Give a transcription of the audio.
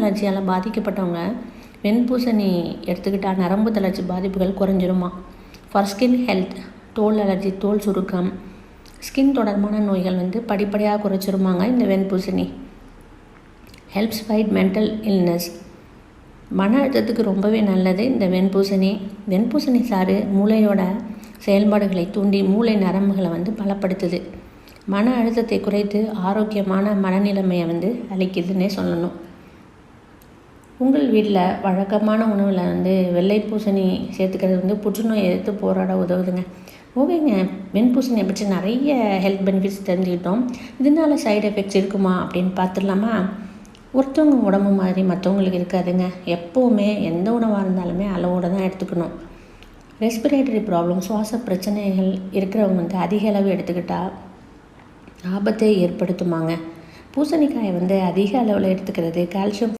தளர்ச்சியால் பாதிக்கப்பட்டவங்க வெண்பூசணி எடுத்துக்கிட்டால் நரம்பு தளர்ச்சி பாதிப்புகள் குறைஞ்சிருமா? ஃபார் ஸ்கின் ஹெல்த் தோல் அலர்ஜி தோல் சுருக்கம் ஸ்கின் தொடர்பான நோய்கள் வந்து படிப்படியாக குறைச்சிருமாங்க இந்த வெண்பூசணி. ஹெல்ப்ஸ் ஃபைட் மென்டல் இல்னஸ் மன அழுத்தத்துக்கு ரொம்பவே நல்லது இந்த வெண்பூசணி. வெண்பூசணி சாறு மூளையோட செயல்பாடுகளை தூண்டி மூளை நரம்புகளை வந்து பலப்படுத்துது. மன அழுத்தத்தை குறைத்து ஆரோக்கியமான மனநிலைமையை வந்து அளிக்குதுன்னே சொல்லணும். உங்கள் வீட்டில் வழக்கமான உணவில் வந்து வெள்ளை பூசணி சேர்த்துக்கிறது வந்து புற்றுநோய் எதிர்த்து போராட உதவுதுங்க. ஓகேங்க. வெண்பூசணியை பற்றி நிறைய ஹெல்த் பெனிஃபிட்ஸ் தெரிஞ்சுக்கிட்டோம். இதனால சைடு எஃபெக்ட்ஸ் இருக்குமா அப்படின்னு பார்த்துடலாமா? ஒருத்தவங்க உடம்பு மாதிரி மற்றவங்களுக்கு இருக்காதுங்க. எப்போவுமே எந்த உணவாக இருந்தாலுமே அளவோடு தான் எடுத்துக்கணும். ரெஸ்பிரேட்டரி ப்ராப்ளம் சுவாச பிரச்சனைகள் இருக்கிறவங்க வந்து அதிக அளவு எடுத்துக்கிட்டால் ஆபத்தை ஏற்படுத்துமாங்க. பூசணிக்காயை வந்து அதிக அளவில் எடுத்துக்கிறது கால்சியம்